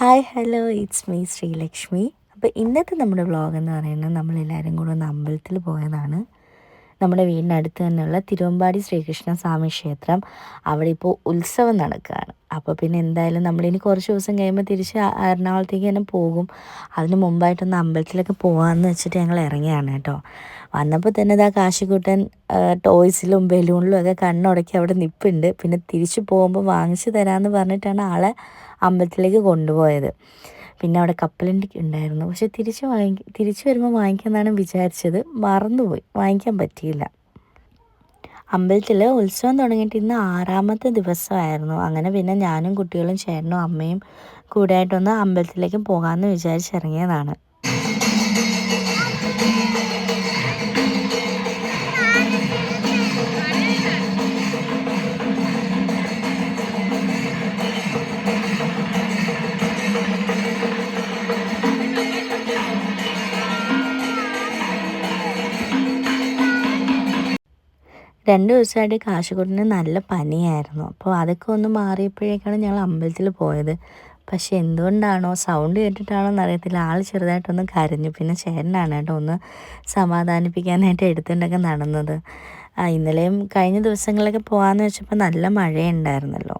Hi hello it's me Sreelakshmi. അപ്പോൾ ഇന്നത്തെ നമ്മുടെ വ്ളോഗ് എന്ന് പറയുന്നത് നമ്മളെല്ലാവരും കൂടെ ഒന്ന് അമ്പലത്തിൽ പോയതാണ്. നമ്മുടെ വീടിനടുത്ത് തന്നെയുള്ള തിരുവമ്പാടി ശ്രീകൃഷ്ണ സ്വാമി ക്ഷേത്രം. അവിടെ ഇപ്പോൾ ഉത്സവം നടക്കുകയാണ്. അപ്പോൾ പിന്നെ എന്തായാലും നമ്മളിനി കുറച്ച് ദിവസം കഴിയുമ്പോൾ തിരിച്ച് എറണാകുളത്തേക്ക് തന്നെ പോകും. അതിന് മുമ്പായിട്ടൊന്ന് അമ്പലത്തിലൊക്കെ പോകാമെന്ന് വെച്ചിട്ട് ഞങ്ങൾ ഇറങ്ങിയാണ് കേട്ടോ. വന്നപ്പോൾ തന്നെ ഇതാ കാശിക്കുട്ടൻ ടോയ്സിലും ബലൂണിലും ഒക്കെ കണ്ണുടക്കി അവിടെ നിപ്പുണ്ട്. പിന്നെ തിരിച്ചു പോകുമ്പോൾ വാങ്ങിച്ചു തരാമെന്ന് പറഞ്ഞിട്ടാണ് ആളെ അമ്പലത്തിലേക്ക് കൊണ്ടുപോയത്. പിന്നെ അവിടെ കപ്പലണ്ടി ഉണ്ടായിരുന്നു. പക്ഷെ തിരിച്ച് വാങ്ങി തിരിച്ചു വരുമ്പോൾ വാങ്ങിക്കാമെന്നാണ് വിചാരിച്ചത്. മറന്നുപോയി. വാങ്ങിക്കാൻ പറ്റിയില്ല. അമ്പലത്തിൽ ഉത്സവം തുടങ്ങിയിട്ട് ഇന്ന് ആറാമത്തെ ദിവസമായിരുന്നു. അങ്ങനെ പിന്നെ ഞാനും കുട്ടികളും ചേട്ടനും അമ്മയും കൂടെയായിട്ടൊന്ന് അമ്പലത്തിലേക്ക് പോകാമെന്ന് വിചാരിച്ചിറങ്ങിയതാണ്. രണ്ട് ദിവസമായിട്ട് കാശുകൊട്ടിന് നല്ല പനിയായിരുന്നു. അപ്പോൾ അതൊക്കെ ഒന്ന് മാറിയപ്പോഴേക്കാണ് ഞങ്ങൾ അമ്പലത്തിൽ പോയത്. പക്ഷെ എന്തുകൊണ്ടാണോ സൗണ്ട് കേട്ടിട്ടാണോ എന്നറിയത്തില്ല ആൾ ചെറുതായിട്ടൊന്ന് കരഞ്ഞു. പിന്നെ ചേട്ടനാണ് കേട്ടോ ഒന്ന് സമാധാനിപ്പിക്കാനായിട്ട് എടുത്തുകൊണ്ടൊക്കെ നടന്നത്. ആ ഇന്നലെയും കഴിഞ്ഞ ദിവസങ്ങളിലൊക്കെ പോകാമെന്ന് വെച്ചപ്പോൾ നല്ല മഴയുണ്ടായിരുന്നല്ലോ.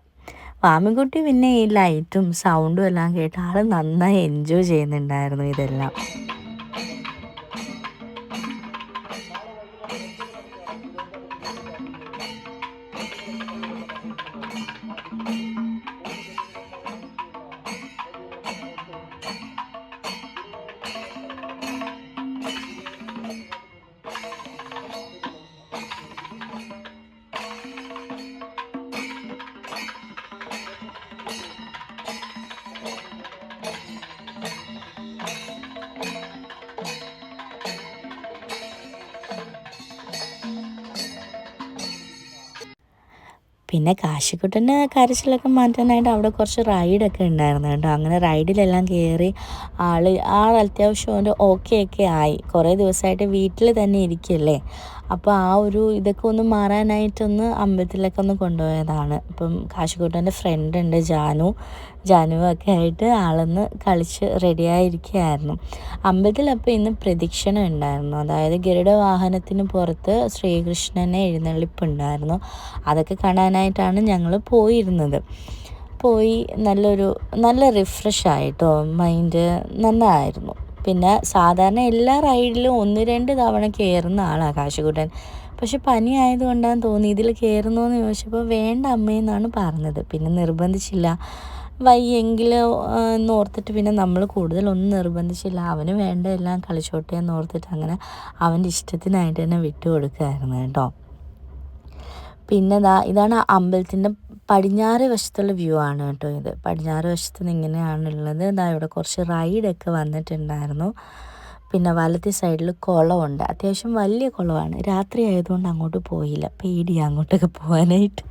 വാമിക്കുട്ടി പിന്നെ ഈ ലൈറ്റും സൗണ്ടും എല്ലാം കേട്ട് ആൾ നന്നായി എൻജോയ് ചെയ്യുന്നുണ്ടായിരുന്നു ഇതെല്ലാം. പിന്നെ കാശിക്കുട്ടന്റെ കരച്ചിലൊക്കെ മാറ്റാനായിട്ട് അവിടെ കുറച്ച് റൈഡൊക്കെ ഉണ്ടായിരുന്നു കേട്ടോ. അങ്ങനെ റൈഡിലെല്ലാം കയറി ആൾ ആൾ അത്യാവശ്യം ഒരു ഓക്കെ ഒക്കെ ആയി. കുറേ ദിവസമായിട്ട് വീട്ടിൽ തന്നെ ഇരിക്കുകയല്ലേ. അപ്പോൾ ആ ഒരു ഇതൊക്കെ ഒന്ന് മാറാനായിട്ടൊന്ന് അമ്പലത്തിലൊക്കെ ഒന്ന് കൊണ്ടുപോയതാണ്. അപ്പം കാശിക്കോട്ടന്റെ ഫ്രണ്ട് ഉണ്ട് ജാനു. ജാനുവൊക്കെ ആയിട്ട് ആളൊന്ന് കളിച്ച് റെഡിയായിരിക്കുകയായിരുന്നു അമ്പലത്തിൽ അപ്പോൾ ഇന്ന് പ്രദക്ഷിണം ഉണ്ടായിരുന്നു. അതായത് ഗരുഡ വാഹനത്തിന് പുറത്ത് ശ്രീകൃഷ്ണനെ എഴുന്നള്ളിപ്പുണ്ടായിരുന്നു അതൊക്കെ കാണാനായിട്ടാണ് ഞങ്ങൾ പോയിരുന്നത്. പോയി നല്ലൊരു നല്ല റിഫ്രഷ് ആയിട്ടോ മൈൻഡ് നന്നായിരുന്നു. പിന്നെ സാധാരണ എല്ലാ റൈഡിലും ഒന്ന് രണ്ട് തവണ കയറുന്ന ആളാണ് കാശുകൂട്ടൻ പക്ഷെ പനി ആയതുകൊണ്ടാണ് തോന്നി ഇതിൽ കയറുന്നോന്ന് ചോദിച്ചപ്പോൾ വേണ്ട അമ്മയെന്നാണ് പറഞ്ഞത്. പിന്നെ നിർബന്ധിച്ചില്ല. വയ്യെങ്കിൽ ഓർത്തിട്ട് പിന്നെ നമ്മൾ കൂടുതലൊന്നും നിർബന്ധിച്ചില്ല. അവന് വേണ്ട എല്ലാം കളിച്ചോട്ടെ എന്ന് ഓർത്തിട്ട് അങ്ങനെ അവന്റെ ഇഷ്ടത്തിനായിട്ട് തന്നെ വിട്ടു കൊടുക്കുകയായിരുന്നു കേട്ടോ. പിന്നെ ഇതാണ് അമ്പലത്തിന്റെ പടിഞ്ഞാറ് വശത്തുള്ള വ്യൂ ആണ് കേട്ടോ ഇത്. പടിഞ്ഞാറ് വശത്ത് നിന്ന് ഇങ്ങനെയാണുള്ളത് ഇതാ ഇവിടെ കുറച്ച് റൈഡൊക്കെ വന്നിട്ടുണ്ടായിരുന്നു. പിന്നെ വലത്തെ സൈഡിൽ കുളമുണ്ട്. അത്യാവശ്യം വലിയ കുളമാണ്. രാത്രി ആയതുകൊണ്ട് അങ്ങോട്ട് പോയില്ല. പേടിയാണ് അങ്ങോട്ടൊക്കെ പോകാനായിട്ട്.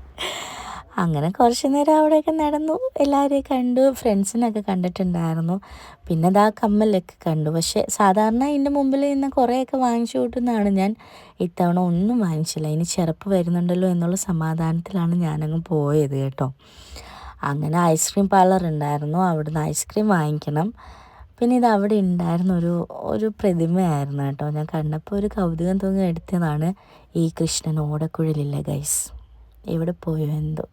അങ്ങനെ കുറച്ച് നേരം അവിടെയൊക്കെ നടന്നു. എല്ലാവരെയും കണ്ടു. ഫ്രണ്ട്സിനൊക്കെ കണ്ടിട്ടുണ്ടായിരുന്നു. പിന്നെ അതാ കമ്മലൊക്കെ കണ്ടു. പക്ഷേ സാധാരണ ഇതിന്റെ മുമ്പിൽ നിന്ന് കുറേയൊക്കെ വാങ്ങിച്ചു കൂട്ടുന്നതാണ് ഞാൻ. ഇത്തവണ ഒന്നും വാങ്ങിച്ചില്ല. ഇനി ചെറുപ്പ് വരുന്നുണ്ടല്ലോ എന്നുള്ള സമാധാനത്തിലാണ് ഞാനങ്ങ് പോയത് കേട്ടോ. അങ്ങനെ ഐസ്ക്രീം പാർലർ ഉണ്ടായിരുന്നു. അവിടുന്ന് ഐസ്ക്രീം വാങ്ങിക്കണം. പിന്നെ ഇത് അവിടെ ഉണ്ടായിരുന്ന ഒരു ഒരു പ്രതിമയായിരുന്നു കേട്ടോ. ഞാൻ കണ്ടപ്പോൾ ഒരു കൗതുകം തോന്നി എടുത്തതാണ് ഈ കൃഷ്ണൻ ഓടക്കുഴലില്ല ഗൈസ് എവിടെ പോയോ എന്തോ.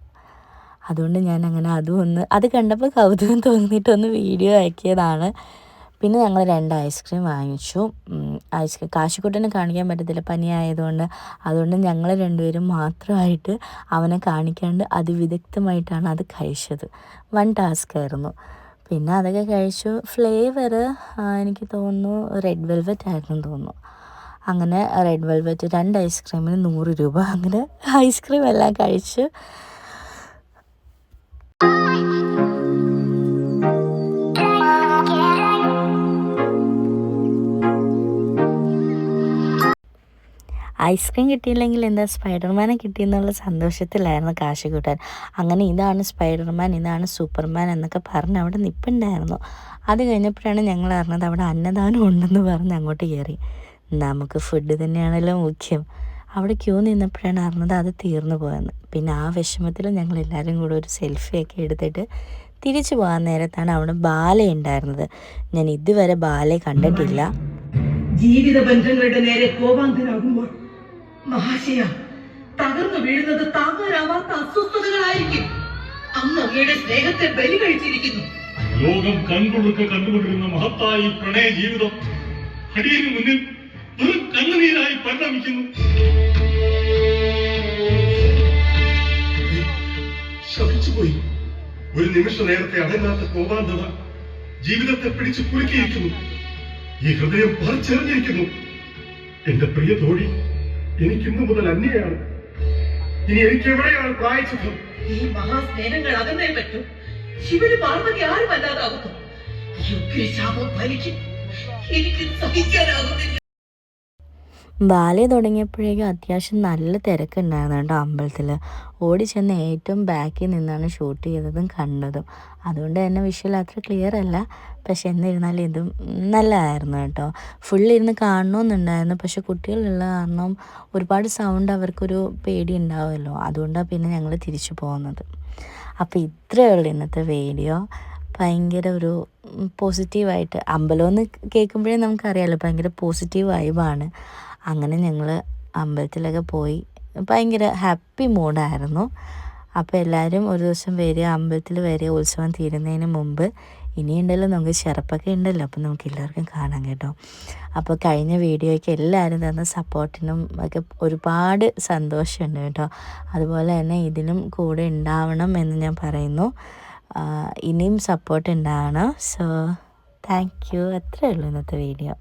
അതുകൊണ്ട് ഞാൻ അങ്ങനെ അതും ഒന്ന് അത് കണ്ടപ്പോൾ കൗതുകം തോന്നിയിട്ടൊന്ന് വീഡിയോ ആക്കിയതാണ്. പിന്നെ ഞങ്ങൾ രണ്ട് ഐസ്ക്രീം വാങ്ങിച്ചു. ഐസ്ക്രീം കാശിക്കുട്ടനെ കാണിക്കാൻ പറ്റത്തില്ല പനിയായതുകൊണ്ട്. അതുകൊണ്ട് ഞങ്ങൾ രണ്ടുപേരും മാത്രമായിട്ട് അവനെ കാണിക്കാണ്ട് അതിവിദഗ്ധമായിട്ടാണ് അത് കഴിച്ചത്. വൺ ടാസ്ക് ആയിരുന്നു. പിന്നെ അതൊക്കെ കഴിച്ചു. ഫ്ലേവർ എനിക്ക് തോന്നുന്നു റെഡ് വെൽവെറ്റ് ആയിരുന്നു തോന്നുന്നു. അങ്ങനെ റെഡ് വെൽവെറ്റ് രണ്ട് ഐസ്ക്രീമിന് നൂറ് രൂപ. അങ്ങനെ ഐസ്ക്രീം എല്ലാം കഴിച്ച്. ഐസ്ക്രീം കിട്ടിയില്ലെങ്കിൽ എന്താ സ്പൈഡർമാനെ കിട്ടിയെന്നുള്ള സന്തോഷത്തിലായിരുന്നു കാശി കൂട്ടാൻ അങ്ങനെ ഇതാണ് സ്പൈഡർമാൻ ഇതാണ് സൂപ്പർമാൻ എന്നൊക്കെ പറഞ്ഞ് അവിടെ നിൽപ്പുണ്ടായിരുന്നു അത് കഴിഞ്ഞപ്പോഴാണ് ഞങ്ങൾ അറിഞ്ഞത് അവിടെ അന്നദാനം ഉണ്ടെന്ന് പറഞ്ഞ് അങ്ങോട്ട് കയറി. നമുക്ക് ഫുഡ് തന്നെയാണല്ലോ മുഖ്യം. അവിടെ ക്യൂ നിന്നപ്പോഴാണ് അറിഞ്ഞത് അത് തീർന്നു പോയെന്ന്. പിന്നെ ആ വിഷമത്തിൽ ഞങ്ങൾ എല്ലാവരും കൂടെ ഒരു സെൽഫിയൊക്കെ എടുത്തിട്ട് തിരിച്ചു പോകാൻ നേരത്താണ് അവിടെ ബാല ഉണ്ടായിരുന്നത്. ഞാൻ ഇതുവരെ ബാലയെ കണ്ടിട്ടില്ല. ജീവിത ബന്ധങ്ങളുടെ നേരെ കോപാന്തരാകുമ്പോൾ മഹാശയ തകർന്നു വീഴുന്നത് താങ്ങാനാവാത്ത അസ്വസ്ഥതകളായിരിക്കും. അന്ന് അങ്ങയുടെ സ്നേഹത്തെ ബലി കഴിച്ചിരിക്കുന്നു. ലോകം കൺകൊടുക്ക കണ്ടുകൊണ്ടിരുന്ന മഹത്തായ പ്രണയ ജീവിതം അടിയന് മുന്നിൽ ഒരു കണ്ണുനീരായി പരിണമിക്കുന്നു. ശപിച്ചുപോയി. ഒരു നിമിഷ നേരത്തെ അടങ്ങാത്ത കോപാന്തത ജീവിതത്തെ പിടിച്ചു കുലുക്കിയിരിക്കുന്നു. ഈ ഹൃദയം പറിച്ചെറിഞ്ഞിരിക്കുന്നു. എന്റെ പ്രിയ തോഴി എനിക്കിന്നു മുതൽ അന്യയാണ്. ഇനി എനിക്ക് എവിടെയാണ് പ്രായച്ചത് ഈ മഹാസ്നേഹങ്ങൾ അകന്നേ പറ്റൂ. ശിവന് പാർവതി ആരും അല്ലാതാകുന്നു ഉഗ്രശാപം ഭരിക്കും എനിക്ക് സഹിക്കാനാകുന്നില്ല. ബാല്യ തുടങ്ങിയപ്പോഴേക്കും അത്യാവശ്യം നല്ല തിരക്കുണ്ടായിരുന്നു കേട്ടോ അമ്പലത്തിൽ. ഓടി ചെന്ന് ഏറ്റവും ബാക്കിൽ നിന്നാണ് ഷൂട്ട് ചെയ്തതും കണ്ടതും. അതുകൊണ്ട് തന്നെ വിഷ്വൽ അത്ര ക്ലിയർ അല്ല. പക്ഷെ എന്നിരുന്നാലും ഇതും നല്ലതായിരുന്നു കേട്ടോ. ഫുൾ ഇരുന്ന് കാണണമെന്നുണ്ടായിരുന്നു പക്ഷെ കുട്ടികളുള്ള കാരണം ഒരുപാട് സൗണ്ട് അവർക്കൊരു പേടി ഉണ്ടാവുമല്ലോ അതുകൊണ്ടാണ് പിന്നെ ഞങ്ങൾ തിരിച്ചു പോകുന്നത്. അപ്പോൾ ഇത്രയേ ഉള്ളൂ ഇന്നത്തെ വീഡിയോ ഭയങ്കര ഒരു പോസിറ്റീവായിട്ട് അമ്പലമെന്ന് കേൾക്കുമ്പോഴേ നമുക്കറിയാമല്ലോ ഭയങ്കര പോസിറ്റീവ് വൈബാണ് അങ്ങനെ ഞങ്ങൾ അമ്പലത്തിലൊക്കെ പോയി. ഭയങ്കര ഹാപ്പി മൂഡായിരുന്നു അപ്പോൾ എല്ലാവരും ഒരു ദിവസം വരിക അമ്പലത്തിൽ വരിക ഉത്സവം തീരുന്നതിന് മുമ്പ് ഇനിയുണ്ടല്ലോ നമുക്ക് ചെറുപ്പൊക്കെ ഉണ്ടല്ലോ. അപ്പോൾ നമുക്ക് എല്ലാവർക്കും കാണാം കേട്ടോ. അപ്പോൾ കഴിഞ്ഞ വീഡിയോയ്ക്ക് എല്ലാവരും തന്ന സപ്പോർട്ടിനും ഒക്കെ ഒരുപാട് സന്തോഷമുണ്ട് കേട്ടോ. അതുപോലെ തന്നെ ഇതിനും കൂടെ ഉണ്ടാവണം എന്ന് ഞാൻ പറയുന്നു. ഇനിയും സപ്പോർട്ട് ഉണ്ടാവണം. സോ താങ്ക് യു അത്രയേ ഉള്ളൂ ഇന്നത്തെ വീഡിയോ